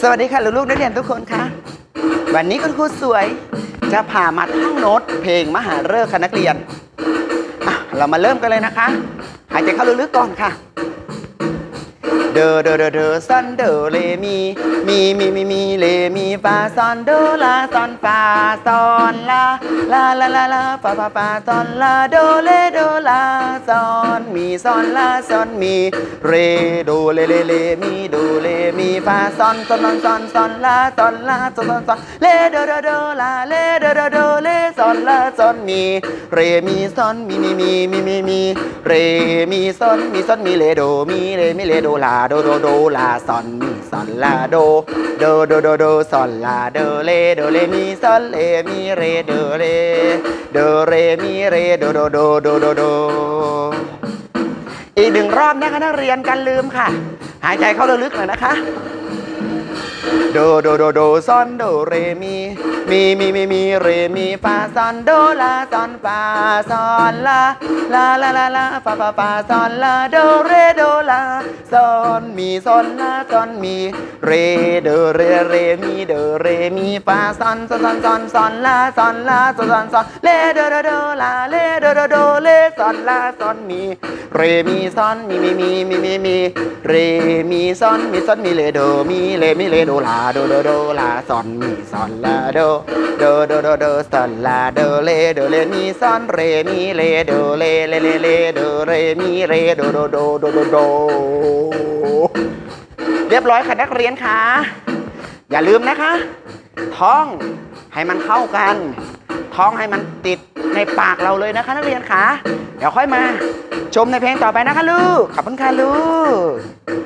สวัสดีค่ะลูกๆนักเรียนทุกคนคะวันนี้คุณครูสวยจะพามาท่องโน้ตเพลงมหาฤกษ์ค่ะนักเรียนเรามาเริ่มกันเลยนะคะ หายใจเข้าลึกๆก่อนค่ะ เดอเดอเดอเดอซอนเดอเลมีมีมีมีมีเลมีฟาซอนโดลาซอนฟาซอนลาลาลาลาลาฟาฟาฟาซอนลาโดเลโดลาซอนมีซอนลาซอนมีเรโดเลเลเลมีโดเลมีฟาซอนซอนซอนซอนซอนลาซอนลาซอนซอนซอนเลโดโดโดลาเลโดโดโดเลซอนลาซอนมีเรมีซอนมีมีมีมีมีมีเรมีซอนมีซอนมีเลโดมีเรมีเลโดลาโดโดโดลาซอนมีซอนลาโดโดโดโดโดซอนลาโดเลโดเลมีซอนเลมีเรโดเลโดเรมีเรโดโดโดโดโดโดอีกหนึ่งรอบนะคะนักเรียนกันลืมค่ะ หายใจเข้าลึกๆหน่อยนะคะ โดโดโดโดซอนโดเรมีมีมีมีมีเรมีฟาซอนโดลาซอนฟาซอนลาลาลาลาลาฟาฟาฟาซอนลาโดเรโดลาซอนมีซอนลาซอนมีเรโดเรเรมีโดเรมีฟาซอนซอนซอนซอนซอนลาซอนลาซอนซอนซอนเลโดโดโดลาเลโดโดโดเลซอนลาซอนมีเรมีซอนมีมีมีมีมีมีเรมีซอนมีซอนมีเลโดมีเลมีเลโดลาโดโดโดลาซอนมีซอนลาโดโดโดโดโดซอนลาโดเลโดเลมีซอนเรมีเลโดเลเลเลเลโดเรมีเรโดโดโดโดโดโดเรียบร้อยค่ะนักเรียนคะอย่าลืมนะคะท้องให้มันเข้ากันท้องให้มันติดในปากเราเลยนะคะ นักเรียนคะเดี๋ยวค่อยมา ชมในเพลงต่อไปนะคะลูกขอบคุณค่ะลูก